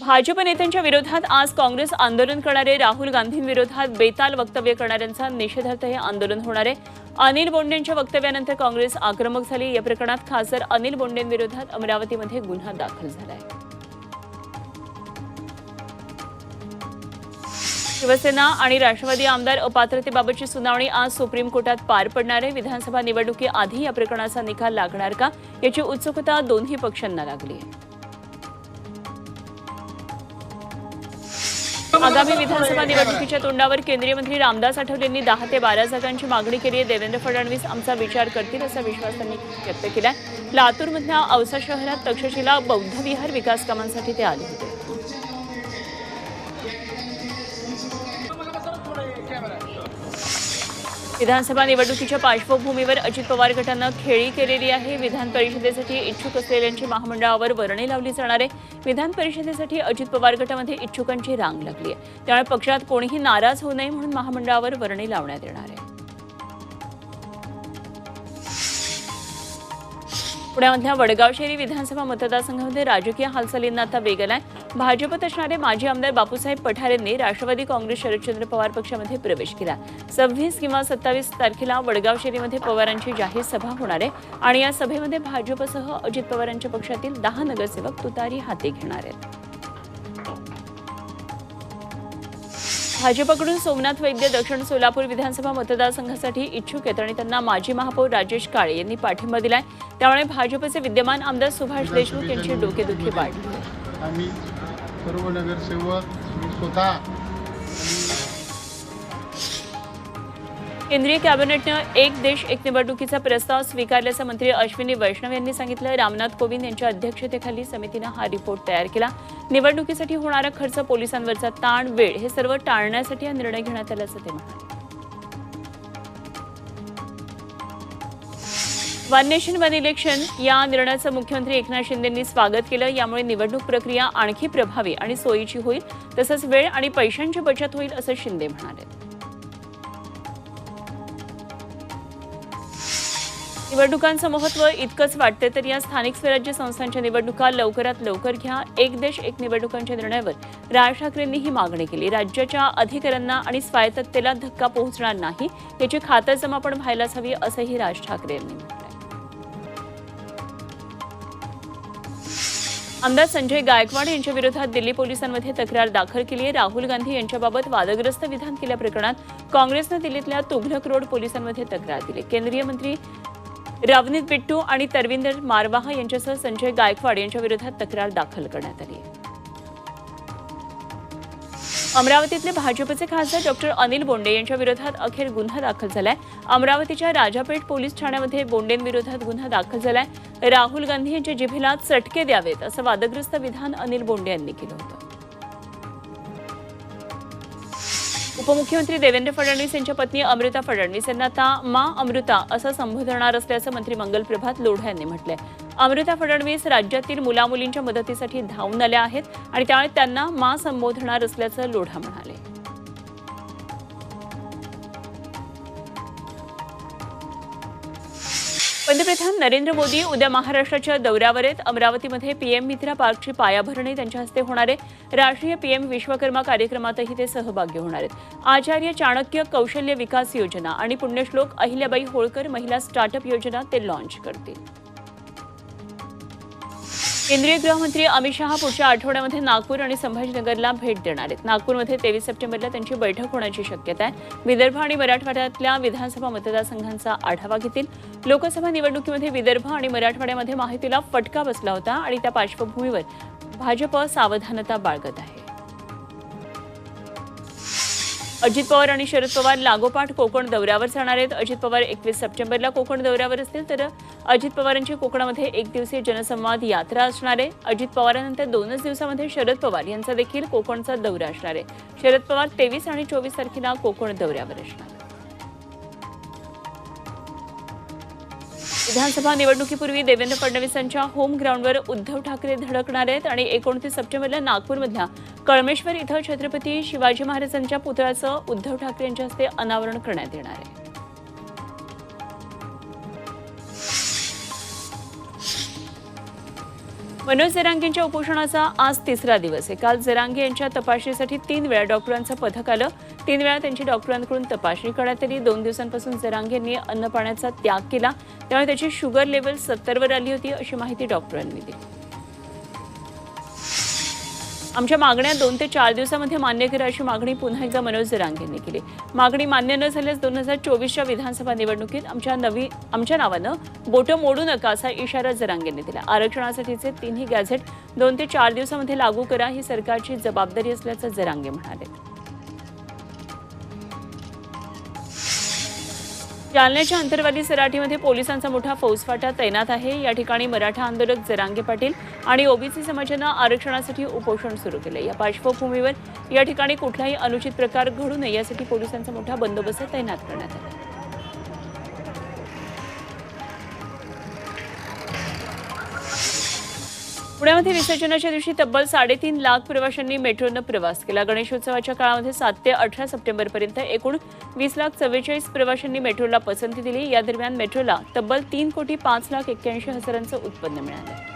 भाजप नेत्यांच्या विरोधात आज काँग्रेस आंदोलन करणारे राहुल गांधींविरोधात बेताल वक्तव्य करणाऱ्यांचा निषेधार्थ हे आंदोलन होणार आहे. अनिल बोंडेंच्या वक्तव्यानंतर काँग्रेस आक्रमक झाली. या प्रकरणात खासदार अनिल बोंडेंविरोधात अमरावतीमध्ये गुन्हा दाखल झाला आहे शिवसेना आणि राष्ट्रवादी आमदार अपात्रतेबाबतची सुनावणी आज सुप्रीम कोर्टात पार पडणार आहे. विधानसभा निवडणुकीआधी या प्रकरणाचा निकाल लागणार का? याची उत्सुकता दोन्ही पक्षांना लागली आहे. आगामी विधानसभा निवडणुकीच्या तोंडावर केंद्रीय मंत्री रामदास आठवलेंनी दहा ते बारा जागांची मागणी केली आहे. देवेंद्र फडणवीस आमचा विचार करतील असा विश्वास त्यांनी व्यक्त केलाय. लातूरमधल्या औसा शहरात तक्षशिला बौद्ध विहार विकास कामांसाठी ते आले होते. विधानसभा निवडणुकीच्या पार्श्वभूमीवर अजित पवार गटानं खेळी केलेली आहे. विधान परिषदेसाठी इच्छुक असलेल्यांची महामंडळावर वर्णी लावली जाणार आहे. विधान परिषदेसाठी अजित पवार गटामध्ये इच्छुकांची रांग लागली आहे. त्यामुळे पक्षात कोणीही नाराज होऊ नये म्हणून महामंडळावर वर्णी लावण्यात येणार आहे. पुण्यामधल्या वडगाव शहरी विधानसभा मतदारसंघामध्ये राजकीय हालचालींना आता वेग आलाय. भाजपत असणारे माजी आमदार बापूसाहेब पठारेंनी राष्ट्रवादी काँग्रेस शरदचंद्र पवार पक्षामध्ये प्रवेश केला. सव्वीस किंवा सत्तावीस तारखेला वडगाव शेरीमध्ये पवारांची जाहीर सभा होणार आहे आणि या सभेमध्ये भाजपसह अजित पवारांच्या पक्षातील दहा नगरसेवक तुतारी हाती घेणार आहेत. भाजपकडून सोमनाथ वैद्य दक्षिण सोलापूर विधानसभा मतदारसंघासाठी इच्छुक आहेत आणि त्यांना माजी महापौर राजेश काळे यांनी पाठिंबा दिलाय. त्यामुळे भाजपचे विद्यमान आमदार सुभाष देशमुख यांची डोकेदुखी वाढली. आहे. सर्व नगरसेवक मी स्वतः केंद्रीय कॅबिनेटनं एक देश एक निवडणुकीचा प्रस्ताव स्वीकारल्याचं मंत्री अश्विनी वैष्णव यांनी सांगितलं. रामनाथ कोविंद यांच्या अध्यक्षतेखाली समितीनं हा रिपोर्ट तयार केला. निवडणुकीसाठी होणारा खर्च पोलिसांवरचा ताण वेळ हे सर्व टाळण्यासाठी हा निर्णय घेण्यात आल्याचं ते म्हणाले. वन नेशन वन इलेक्शन या निर्णयाचं मुख्यमंत्री एकनाथ शिंदेंनी स्वागत केलं. यामुळे निवडणूक प्रक्रिया आणखी प्रभावी आणि सोयीची होईल तसंच वेळ आणि पैशांची बचत होईल असं शिंदे म्हणाले. निवडणुकांचं महत्त्व इतकंच वाटतं तर या स्थानिक स्वराज्य संस्थांच्या निवडणुका लवकरात लवकर घ्या. एक देश एक निवडणुकांच्या निर्णयावर राज ठाकरेंनी ही मागणी केली. राज्याच्या अधिकाऱ्यांना आणि स्वायत्ततेला धक्का पोहोचणार नाही याची खातरजमा पण व्हायलाच हवी असंही राज ठाकरे यांनी आमदार संजय गायकवाड यांच्या विरोधात दिल्ली पोलिसांमध्ये तक्रार दाखल केली आहे. राहुल गांधी यांच्याबाबत वादग्रस्त विधान केल्या प्रकरणात काँग्रेसनं दिल्लीतल्या तुघलक रोड पोलिसांमध्ये तक्रार दिली. केंद्रीय मंत्री रवनीत बिट्टू आणि तरविंदर मारवाह यांच्यासह संजय गायकवाड यांच्या विरोधात तक्रार दाखल करण्यात आली आहे. अमरावतीतले भाजपचे खासदार डॉक्टर अनिल बोंडे यांच्या विरोधात अखेर गुन्हा दाखल झालाय. अमरावतीच्या राजापेठ पोलीस ठाण्यामध्ये बोंडेंविरोधात गुन्हा दाखल झालाय. राहुल गांधी यांच्या जिभेला चटके द्यावेत असं वादग्रस्त विधान अनिल बोंडे यांनी केलं होतं. उपमुख्यमंत्री देवेंद्र फडणवीस यांच्या पत्नी अमृता फडणवीस यांना आता मा अमृता असं संबोधणार असल्याचं मंत्री मंगल प्रभात लोढा यांनी म्हटलंय. अमृता फडणवीस राज्यातील मुलामुलींच्या मदतीसाठी धावून आल्या आहेत आणि त्यामुळे त्यांना मा संबोधणार असल्याचं लोढा म्हणाले. पंतप्रधान नरेंद्र मोदी उद्या महाराष्ट्राच्या दौऱ्यावर आहेत. अमरावतीमध्ये पीएम मित्रा पार्कची पायाभरणी त्यांच्या हस्ते होणार आहे. राष्ट्रीय पीएम विश्वकर्मा कार्यक्रमातही ते सहभागी होणार आहेत. आचार्य चाणक्य कौशल्य विकास योजना आणि पुण्यश्लोक अहिल्याबाई होळकर महिला स्टार्टअप योजना ते लॉन्च करतील. केंद्रीय गृहमंत्री अमित शहा पुढच्या आठवड्यामध्ये नागपूर आणि संभाजीनगरला भेट देणार आहेत. नागपूरमध्ये तेवीस सप्टेंबरला त्यांची बैठक होण्याची शक्यता आहे. विदर्भ आणि मराठवाड्यातल्या विधानसभा मतदारसंघांचा आढावा घेतील. लोकसभा निवडणुकीमध्ये विदर्भ आणि मराठवाड्यामध्ये माहितीला फटका बसला होता आणि त्या पार्श्वभूमीवर भाजप सावधानता बाळगत आहे. अजित पवार आणि शरद पवार लागोपाठ कोकण दौऱ्यावर जाणार आहेत. अजित पवार एकवीस सप्टेंबरला कोकण दौऱ्यावर असतील तर अजित पवारांची कोकणामध्ये एक दिवसीय जनसंवाद यात्रा असणार आहे. अजित पवारांनंतर दोनच दिवसामध्ये शरद पवार यांचा देखील कोकणचा दौरा असणार आहे. शरद पवार तेवीस आणि चोवीस तारखेला कोकण दौऱ्यावर असणार. विधानसभा निवडणुकीपूर्वी देवेंद्र फडणवीसांच्या होम ग्राउंडवर उद्धव ठाकरे धडकणार आहेत आणि एकोणतीस सप्टेंबरला नागपूरमधल्या कळमेश्वर इथं छत्रपती शिवाजी महाराजांच्या पुतळ्याचं उद्धव ठाकरे यांच्या हस्ते अनावरण करण्यात येणार आहे. मनोज जरांगेंच्या उपोषणाचा आज तिसरा दिवस आहे. काल जरांगे यांच्या तपासणीसाठी तीन वेळा डॉक्टरांचं पथक आलं. तीन वेळा त्यांची डॉक्टरांकडून तपासणी करण्यात आली. दोन दिवसांपासून जरांगे यांनी अन्न पाण्याचा त्याग केला. त्यामुळे त्याची शुगर लेवल सत्तरवर आली होती अशी माहिती डॉक्टरांनी दिली. आमच्या मागण्या दोन ते चार दिवसामध्ये मान्य करा अशी मागणी पुन्हा एकदा मनोज जरांग यांनी केली. मागणी मान्य न झाल्यास दोन हजार चोवीसच्या विधानसभा निवडणुकीत आमच्या नवी आमच्या नावानं बोटं मोडू नका असा इशारा जरांगेंनी दिला. आरक्षणासाठीचे तिन्ही गॅझेट दोन ते चार दिवसामध्ये लागू करा ही सरकारची जबाबदारी असल्याचं जरांगे म्हणाले. जालन्याच्या अंतरवाली सराठीमध्ये पोलिसांचा मोठा फौजफाटा तैनात आहे. या ठिकाणी मराठा आंदोलक जरांगे पाटील आणि ओबीसी समाजानं आरक्षणासाठी उपोषण सुरू केले या पार्श्वभूमीवर या ठिकाणी कुठलाही अनुचित प्रकार घडू नये यासाठी पोलिसांचा मोठा बंदोबस्त तैनात करण्यात आला. पुण्यामध्ये विसर्जनाच्या दिवशी तब्बल साडेतीन लाख प्रवाशांनी मेट्रोनं प्रवास केला. गणेशोत्सवाच्या काळामध्ये सात ते अठरा सप्टेंबरपर्यंत एकूण वीस लाख चव्वेचाळीस प्रवाशांनी मेट्रोला पसंती दिली. या दरम्यान मेट्रोला तब्बल तीन कोटी पाच लाख एक्क्याऐंशी हजारांचं उत्पन्न मिळालं.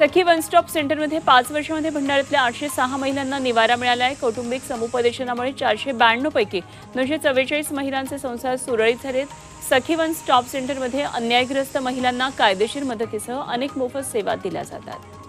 सखी वन स्टॉप सेंटरमध्ये पाच वर्षामध्ये भंडाऱ्यातल्या आठशे सहा महिलांना निवारा मिळाला आहे कौटुंबिक समुपदेशनामुळे चारशे ब्याण्णव पैकी दोनशे चव्वेचाळीस महिलांचे संसार सुरळीत झालेत. सखी वन स्टॉप सेंटरमध्ये अन्यायग्रस्त महिलांना कायदेशीर मदतीसह अनेक मोफत सेवा दिल्या जातात.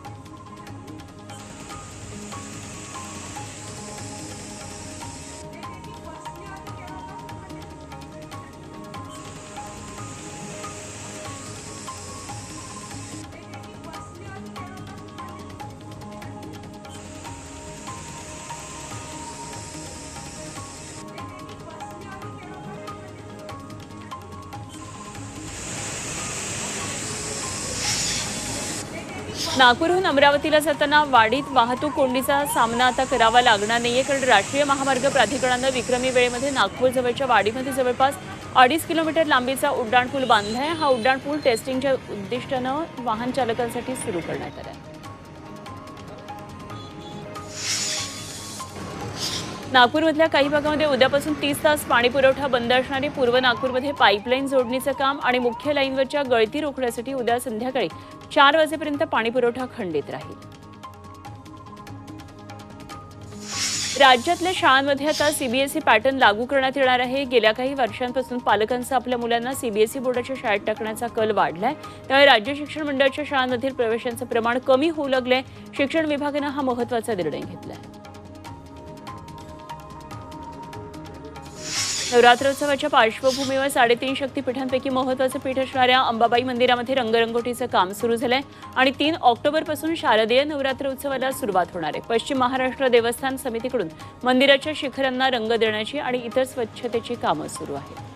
नागपूरहून अमरावतीला जाताना वाडीत वाहतूक कोंडीचा सामना आता करावा लागणार नाहीये कारण राष्ट्रीय महामार्ग प्राधिकरणानं विक्रमी वेळेमध्ये नागपूर जवळच्या वाडीमध्ये जवळपास अडीच किलोमीटर लांबीचा उड्डाणपूल बांधलाय. हा उड्डाणपूल टेस्टिंगच्या उद्दिष्टानं वाहन चालकांसाठी सुरू करण्यात आला आहे नागपूरमधल्या काही भागामध्ये उद्यापासून तीस तास पाणी पुरवठा बंद असणारी पूर्व नागपूरमध्ये पाईपलाईन जोडणीचं काम आणि मुख्य लाईनवरच्या गळती रोखण्यासाठी उद्या संध्याकाळी चार वाजेपर्यंत पाणी पुरवठा खंडित राहील. राज्यातल्या शाळांमध्ये आता सीबीएसई पॅटर्न लागू करण्यात येणार आहे. गेल्या काही वर्षांपासून पालकांचा आपल्या मुलांना सीबीएसई बोर्डाच्या शाळेत टाकण्याचा कल वाढलाय. त्यामुळे राज्य शिक्षण मंडळाच्या शाळांमधील प्रवेशांचं प्रमाण कमी होऊ लागलंय. शिक्षण विभागानं हा महत्त्वाचा निर्णय घेतलाय. नवरात्रोत्सवाच्या पार्श्वभूमीवर साडेतीन शक्तीपीठांपैकी महत्वाचं पीठ असणाऱ्या अंबाबाई मंदिरामध्ये रंगरंगोटीचं काम सुरू झालंय आणि तीन ऑक्टोबरपासून शारदीय नवरात्र उत्सवाला सुरुवात होणार आहे. पश्चिम महाराष्ट्र देवस्थान समितीकडून मंदिराच्या शिखरांना रंग देण्याची आणि इतर स्वच्छतेची कामं सुरू आहेत.